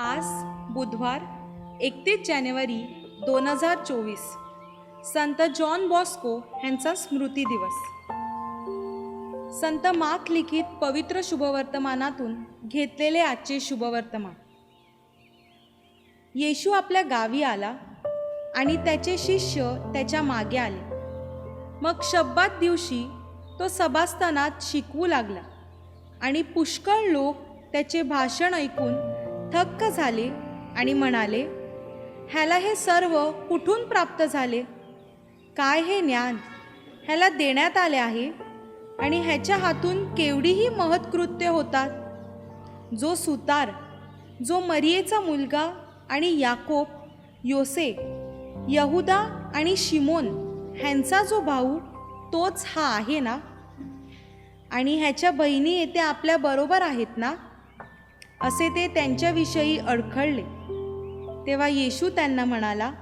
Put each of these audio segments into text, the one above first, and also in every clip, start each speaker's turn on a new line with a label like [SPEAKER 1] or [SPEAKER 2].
[SPEAKER 1] आज बुधवार एकतीस जानेवारी दोन हजार चोवीस. संत जॉन बॉस्को यांचा स्मृती दिवस. संत मार्क लिखित पवित्र शुभवर्तमानातून घेतलेले आजचे शुभवर्तमान. येशू आपल्या गावी आला आणि त्याचे शिष्य त्याच्यामागे आले. मग शब्दात दिवशी तो सभास्थानात शिकवू लागला आणि पुष्कळ लोक त्याचे भाषण ऐकून थक्क झाले आणि म्हणाले ह्याला हे सर्व कुठून प्राप्त झाले? काय हे ज्ञान? ह्याला देण्यात आले आहे? आणि ह्याच्या हातून केवढीही महत्कृत्य होतात? जो सुतार जो मरियेचा मुलगा आणि याकोब योसे यहुदा आणि शिमोन ह्यांचा जो भाऊ तोच हा आहे ना? आणि ह्याच्या बहिणी येथे आपल्या बरोबर आहेत ना? असे ते त्यांच्याविषयी अडखळले. तेव्हा येशू त्यांना म्हणाला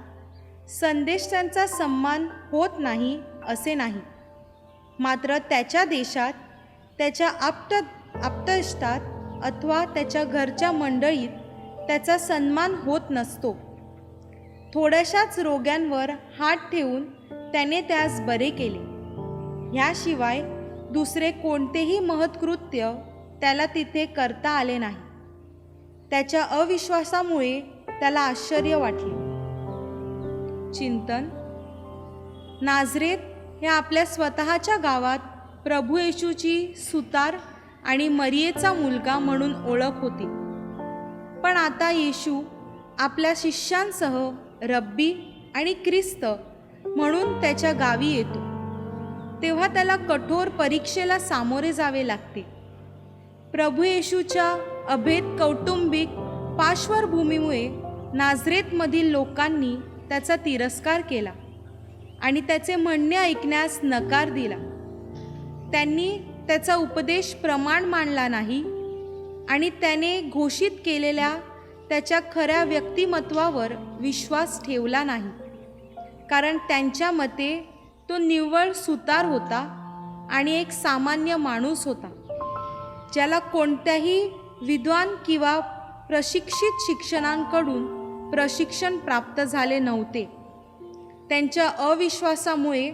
[SPEAKER 1] संदेश त्यांचा सन्मान होत नाही असे नाही. मात्र त्याच्या देशात त्याच्या आप्त आप्तष्टात अथवा त्याच्या घरच्या मंडळीत त्याचा सन्मान होत नसतो. थोड्याशाच रोग्यांवर हात ठेवून त्याने त्यास बरे केले. ह्याशिवाय दुसरे कोणतेही महत्कृत्य त्याला तिथे करता आले नाही. त्याच्या अविश्वासामुळे त्याला आश्चर्य वाटले. चिंतन? नाझरेत हे आपल्या स्वतःच्या गावात प्रभू येशूची सुतार आणि मरियेचा मुलगा म्हणून ओळख होती. पण आता येशू आपल्या शिष्यांसह रब्बी आणि ख्रिस्त म्हणून त्याच्या गावी येतो. तेव्हा त्याला कठोर परीक्षेला सामोरे जावे लागते. प्रभू येशूच्या अभेद कौटुंबिक पार्श्वभूमीमुळे नाझरेतमधील लोकांनी त्याचा तिरस्कार केला आणि त्याचे म्हणणे ऐकण्यास नकार दिला. त्यांनी त्याचा उपदेश प्रमाण मानला नाही आणि त्याने घोषित केलेल्या त्याच्या खऱ्या व्यक्तिमत्वावर विश्वास ठेवला नाही. कारण त्यांच्या मते तो निव्वळ सुतार होता आणि एक सामान्य माणूस होता ज्याला कोणत्याही विद्वान किंवा प्रशिक्षित शिक्षणांकडून प्रशिक्षण प्राप्त झाले नव्हते. त्यांच्या अविश्वासामुळे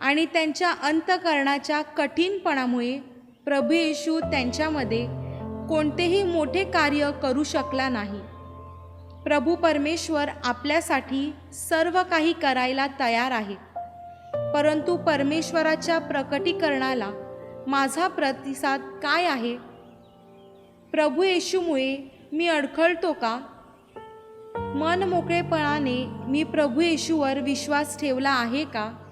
[SPEAKER 1] आणि त्यांच्या अंतकरणाच्या कठीणपणामुळे प्रभू येशू त्यांच्यामध्ये कोणतेही मोठे कार्य करू शकला नाही. प्रभू परमेश्वर आपल्यासाठी सर्व काही करायला तयार आहे. परंतु परमेश्वराच्या प्रकटीकरणाला माझा प्रतिसाद काय आहे? प्रभू येशूमुळे मी अडखळतो का? मन मोकळेपणाने मी प्रभू येशूवर विश्वास ठेवला आहे का?